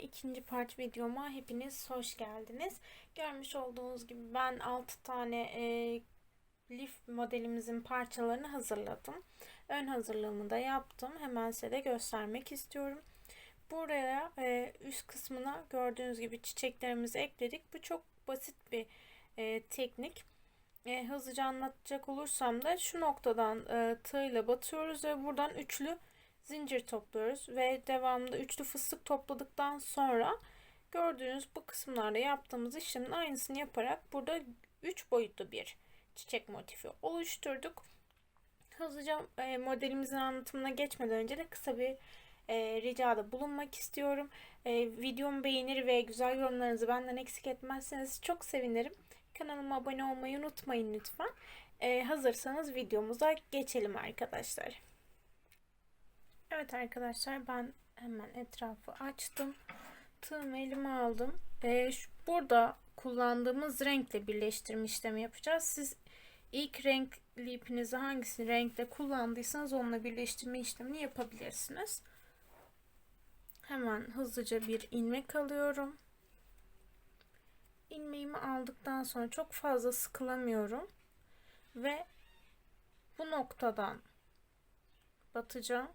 ikinci part videoma hepiniz hoş geldiniz. Görmüş olduğunuz gibi ben 6 tane e, lif modelimizin parçalarını hazırladım. Ön hazırlığımı da yaptım. Hemen size de göstermek istiyorum. Buraya e, üst kısmına gördüğünüz gibi çiçeklerimizi ekledik. Bu çok basit bir e, teknik. E, hızlıca anlatacak olursam da şu noktadan e, tığ batıyoruz ve buradan üçlü zincir topluyoruz ve devamında üçlü fıstık topladıktan sonra gördüğünüz bu kısımlarda yaptığımız işlemin aynısını yaparak burada 3 boyutlu bir çiçek motifi oluşturduk. Hızlıca e, modelimizin anlatımına geçmeden önce de kısa bir e, ricada bulunmak istiyorum. E, videomu beğenir ve güzel yorumlarınızı benden eksik etmezseniz çok sevinirim. Kanalıma abone olmayı unutmayın lütfen. E, hazırsanız videomuza geçelim arkadaşlar. Evet arkadaşlar ben hemen etrafı açtım. Tığımı elime aldım. Ee, şu, burada kullandığımız renkle birleştirme işlemi yapacağız. Siz ilk renkli ipinizi hangisi renkle kullandıysanız onunla birleştirme işlemini yapabilirsiniz. Hemen hızlıca bir ilmek alıyorum. İlmeğimi aldıktan sonra çok fazla sıkılamıyorum. Ve bu noktadan batacağım.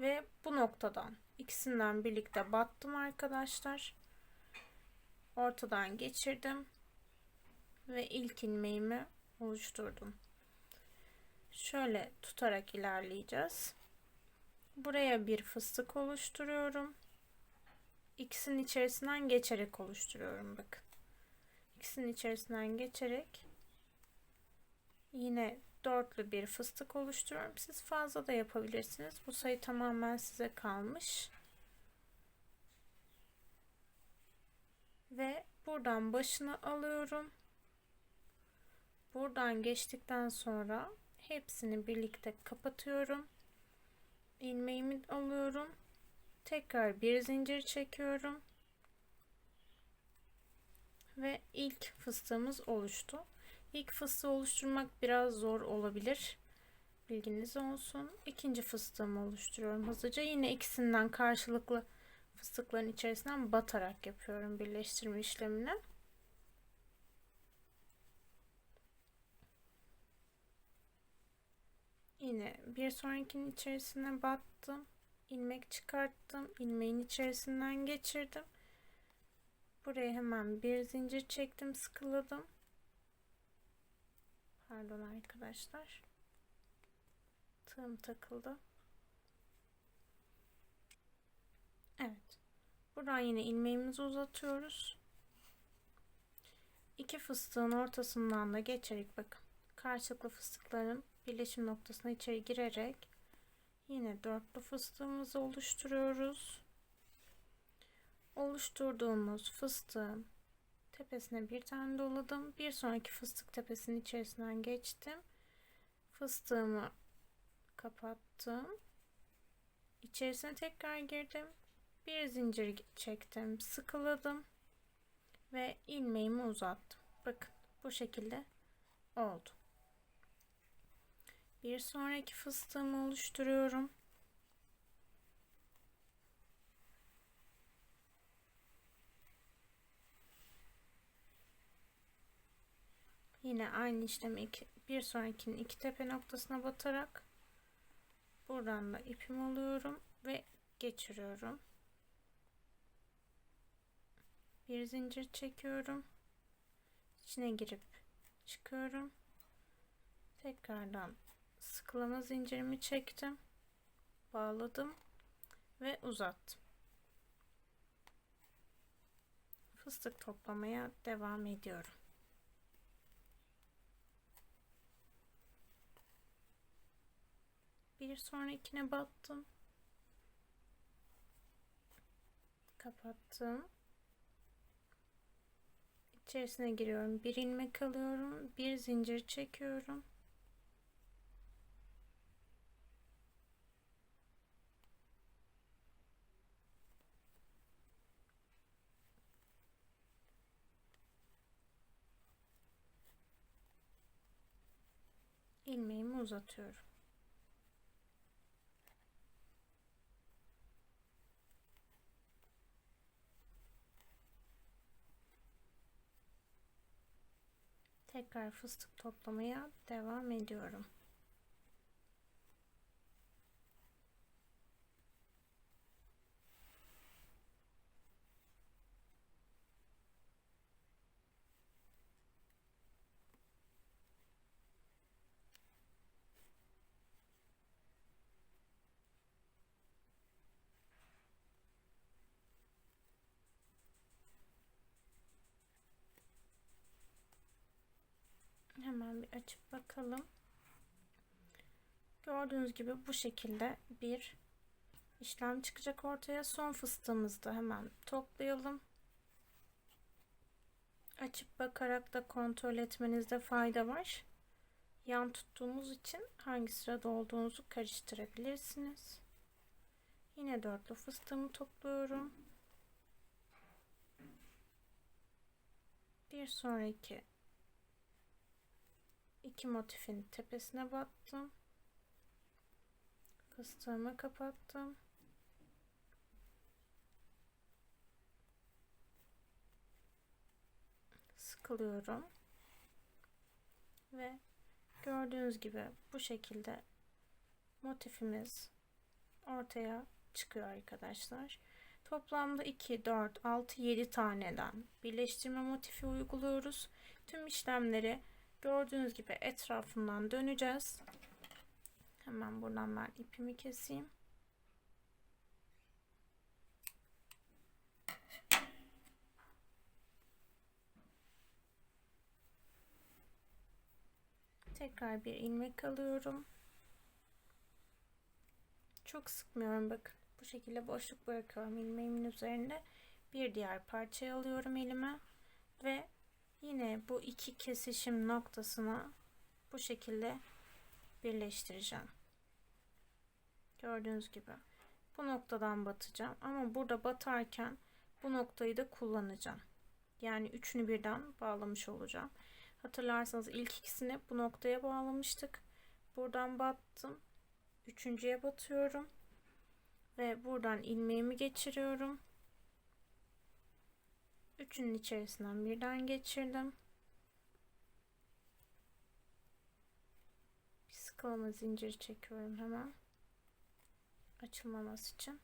Ve bu noktadan ikisinden birlikte battım arkadaşlar. Ortadan geçirdim. Ve ilk ilmeğimi oluşturdum. Şöyle tutarak ilerleyeceğiz. Buraya bir fıstık oluşturuyorum. İkisinin içerisinden geçerek oluşturuyorum bakın. İkisinin içerisinden geçerek yine dörtlü bir fıstık oluşturuyorum. Siz fazla da yapabilirsiniz. Bu sayı tamamen size kalmış. Ve buradan başını alıyorum. Buradan geçtikten sonra hepsini birlikte kapatıyorum. ilmeğimi alıyorum. Tekrar bir zincir çekiyorum. Ve ilk fıstığımız oluştu. İlk fıstığı oluşturmak biraz zor olabilir. Bilginiz olsun. İkinci fıstığımı oluşturuyorum hızlıca. Yine ikisinden karşılıklı fıstıkların içerisinden batarak yapıyorum birleştirme işlemini. Yine bir sonrakinin içerisine battım. ilmek çıkarttım. ilmeğin içerisinden geçirdim. Buraya hemen bir zincir çektim, sıkıladım. Pardon arkadaşlar. Tığım takıldı. Evet. Buradan yine ilmeğimizi uzatıyoruz. İki fıstığın ortasından da geçerek bakın. Karşılıklı fıstıkların birleşim noktasına içeri girerek yine dörtlü fıstığımızı oluşturuyoruz. Oluşturduğumuz fıstığın Tepesine bir tane doladım. Bir sonraki fıstık tepesinin içerisinden geçtim. Fıstığımı kapattım. İçerisine tekrar girdim. Bir zincir çektim. Sıkıladım. Ve ilmeğimi uzattım. Bakın bu şekilde oldu. Bir sonraki fıstığımı oluşturuyorum. Yine aynı işlemi iki, bir sonrakinin iki tepe noktasına batarak buradan da ipimi alıyorum ve geçiriyorum. Bir zincir çekiyorum. İçine girip çıkıyorum. Tekrardan sıkılama zincirimi çektim. Bağladım ve uzattım. Fıstık toplamaya devam ediyorum. Bir sonrakine battım. Kapattım. İçerisine giriyorum. Bir ilmek alıyorum. Bir zincir çekiyorum. ilmeğimi uzatıyorum. Tekrar fıstık toplamaya devam ediyorum. Bir açıp bakalım. Gördüğünüz gibi bu şekilde bir işlem çıkacak ortaya. Son fıstığımızı da hemen toplayalım. Açıp bakarak da kontrol etmenizde fayda var. Yan tuttuğumuz için hangi sırada olduğunuzu karıştırabilirsiniz. Yine dörtlü fıstığımı topluyorum. Bir sonraki iki motifin tepesine battım. Fıstığımı kapattım. Sıkılıyorum. Ve gördüğünüz gibi bu şekilde motifimiz ortaya çıkıyor arkadaşlar. Toplamda 2, 4, 6, 7 taneden birleştirme motifi uyguluyoruz. Tüm işlemleri Gördüğünüz gibi etrafından döneceğiz. Hemen buradan ben ipimi keseyim. Tekrar bir ilmek alıyorum. Çok sıkmıyorum bakın. Bu şekilde boşluk bırakıyorum ilmeğimin üzerinde. Bir diğer parçayı alıyorum elime ve Yine bu iki kesişim noktasına bu şekilde birleştireceğim. Gördüğünüz gibi bu noktadan batacağım ama burada batarken bu noktayı da kullanacağım. Yani üçünü birden bağlamış olacağım. Hatırlarsanız ilk ikisini bu noktaya bağlamıştık. Buradan battım. Üçüncüye batıyorum. Ve buradan ilmeğimi geçiriyorum. Üçünün içerisinden birden geçirdim. Bir sıkılama zinciri çekiyorum hemen. Açılmaması için.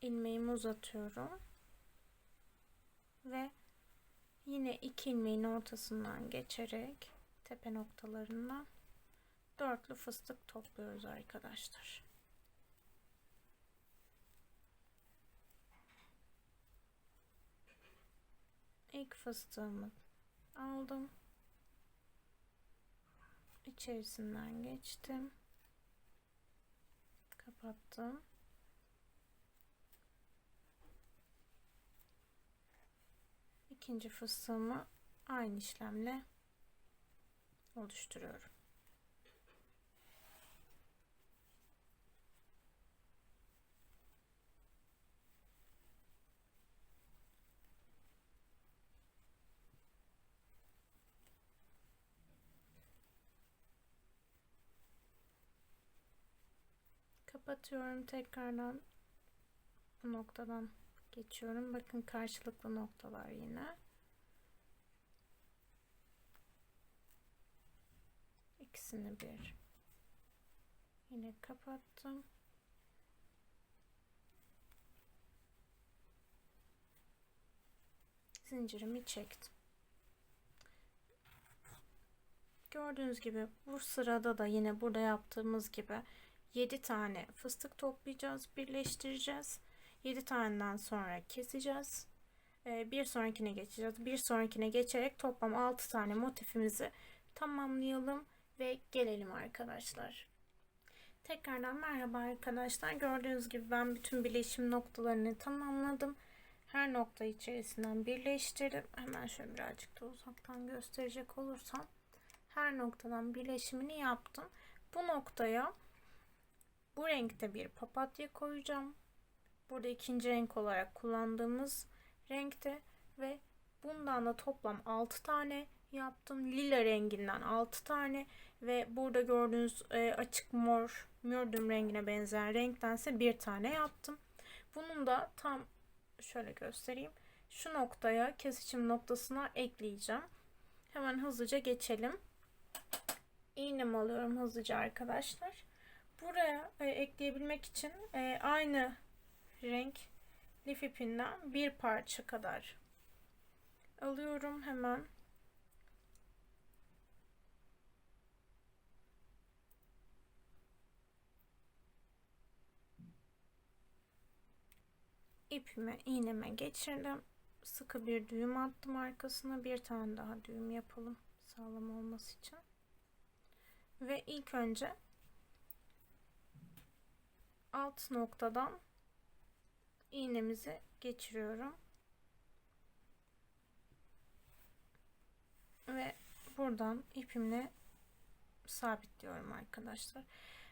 ilmeğimi uzatıyorum. Ve yine iki ilmeğin ortasından geçerek tepe noktalarından dörtlü fıstık topluyoruz arkadaşlar. İlk fıstığımı aldım. İçerisinden geçtim. Kapattım. İkinci fıstığımı aynı işlemle oluşturuyorum. Kapatıyorum tekrardan bu noktadan geçiyorum. Bakın karşılıklı noktalar yine. İkisini bir yine kapattım. Zincirimi çektim. Gördüğünüz gibi bu sırada da yine burada yaptığımız gibi 7 tane fıstık toplayacağız, birleştireceğiz. 7 taneden sonra keseceğiz. Ee, bir sonrakine geçeceğiz. Bir sonrakine geçerek toplam 6 tane motifimizi tamamlayalım ve gelelim arkadaşlar. Tekrardan merhaba arkadaşlar. Gördüğünüz gibi ben bütün birleşim noktalarını tamamladım. Her nokta içerisinden birleştirdim. Hemen şöyle birazcık da uzaktan gösterecek olursam. Her noktadan birleşimini yaptım. Bu noktaya bu renkte bir papatya koyacağım. Burada ikinci renk olarak kullandığımız renkte ve bundan da toplam 6 tane yaptım. Lila renginden 6 tane ve burada gördüğünüz e, açık mor mürdüm rengine benzeyen renktense bir tane yaptım. Bunun da tam şöyle göstereyim. şu noktaya kesişim noktasına ekleyeceğim. Hemen hızlıca geçelim. İğnemi alıyorum hızlıca arkadaşlar. Buraya e, ekleyebilmek için e, aynı renk lif ipinden bir parça kadar alıyorum hemen. ipime iğneme geçirdim. Sıkı bir düğüm attım arkasına. Bir tane daha düğüm yapalım sağlam olması için. Ve ilk önce alt noktadan iğnemizi geçiriyorum. Ve buradan ipimle sabitliyorum arkadaşlar.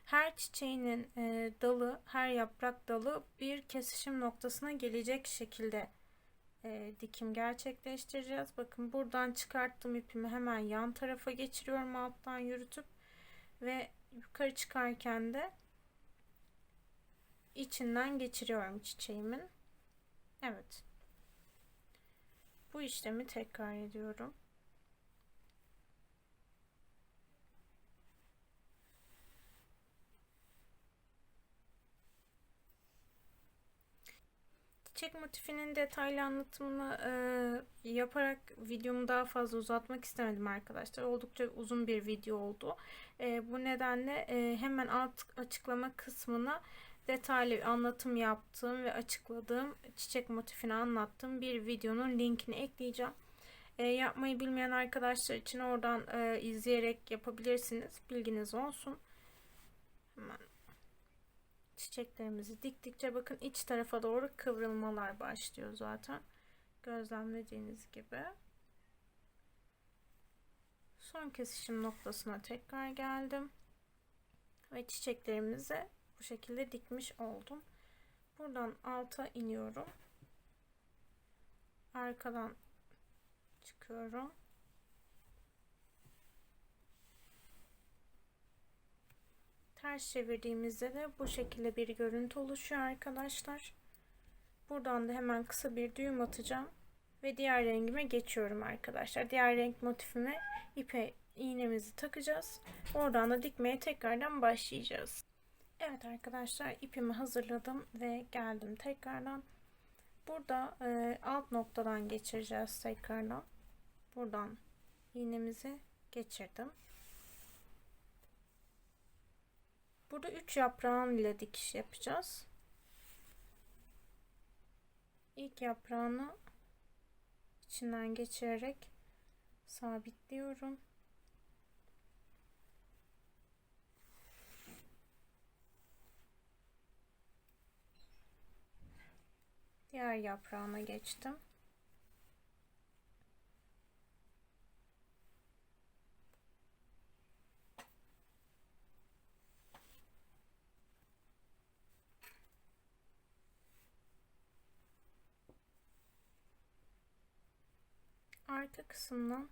Her çiçeğinin e, dalı, her yaprak dalı bir kesişim noktasına gelecek şekilde e, dikim gerçekleştireceğiz. Bakın buradan çıkarttığım ipimi hemen yan tarafa geçiriyorum alttan yürütüp ve yukarı çıkarken de içinden geçiriyorum çiçeğimin. Evet. Bu işlemi tekrar ediyorum. Çiçek motifinin detaylı anlatımını e, yaparak videomu daha fazla uzatmak istemedim arkadaşlar. Oldukça uzun bir video oldu. E, bu nedenle e, hemen alt açıklama kısmına detaylı bir anlatım yaptığım ve açıkladığım çiçek motifini anlattığım bir videonun linkini ekleyeceğim. E, yapmayı bilmeyen arkadaşlar için oradan e, izleyerek yapabilirsiniz. Bilginiz olsun. Hemen çiçeklerimizi diktikçe bakın iç tarafa doğru kıvrılmalar başlıyor zaten. Gözlemlediğiniz gibi. Son kesişim noktasına tekrar geldim. Ve çiçeklerimizi bu şekilde dikmiş oldum. Buradan alta iniyorum. Arkadan çıkıyorum. Ters çevirdiğimizde de bu şekilde bir görüntü oluşuyor arkadaşlar. Buradan da hemen kısa bir düğüm atacağım. Ve diğer rengime geçiyorum arkadaşlar. Diğer renk motifime ipe iğnemizi takacağız. Oradan da dikmeye tekrardan başlayacağız. Evet arkadaşlar ipimi hazırladım ve geldim tekrardan. Burada e, alt noktadan geçireceğiz tekrardan. Buradan iğnemizi geçirdim. Burada 3 yaprağım ile dikiş yapacağız. İlk yaprağını içinden geçirerek sabitliyorum. Diğer yaprağına geçtim. arka kısımdan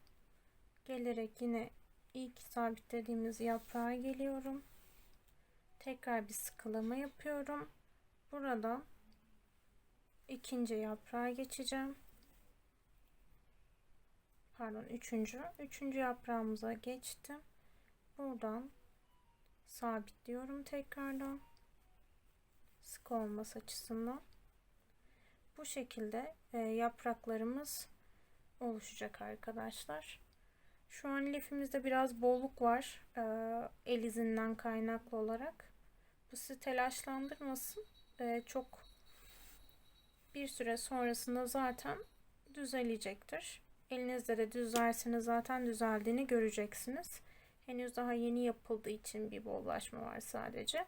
gelerek yine ilk sabitlediğimiz yaprağa geliyorum. Tekrar bir sıkılama yapıyorum. Buradan ikinci yaprağa geçeceğim. Pardon üçüncü. Üçüncü yaprağımıza geçtim. Buradan sabitliyorum tekrardan. Sık olması açısından. Bu şekilde e, yapraklarımız oluşacak arkadaşlar. Şu an lifimizde biraz bolluk var. E, el izinden kaynaklı olarak. Bu sizi telaşlandırmasın. E, çok bir süre sonrasında zaten düzelecektir. Elinizde de düzlerseniz zaten düzeldiğini göreceksiniz. Henüz daha yeni yapıldığı için bir bollaşma var sadece.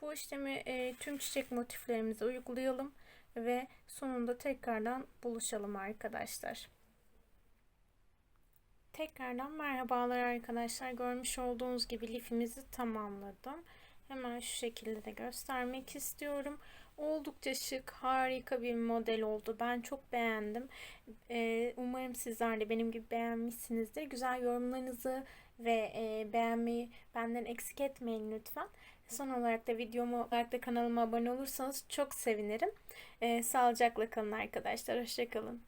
Bu işlemi e, tüm çiçek motiflerimize uygulayalım ve sonunda tekrardan buluşalım arkadaşlar. Tekrardan merhabalar arkadaşlar. Görmüş olduğunuz gibi lifimizi tamamladım. Hemen şu şekilde de göstermek istiyorum. Oldukça şık, harika bir model oldu. Ben çok beğendim. Ee, umarım sizler de benim gibi beğenmişsinizdir. Güzel yorumlarınızı ve e, beğenmeyi benden eksik etmeyin lütfen. Son olarak da videomu olarak da kanalıma abone olursanız çok sevinirim. Ee, sağlıcakla kalın arkadaşlar. Hoşçakalın.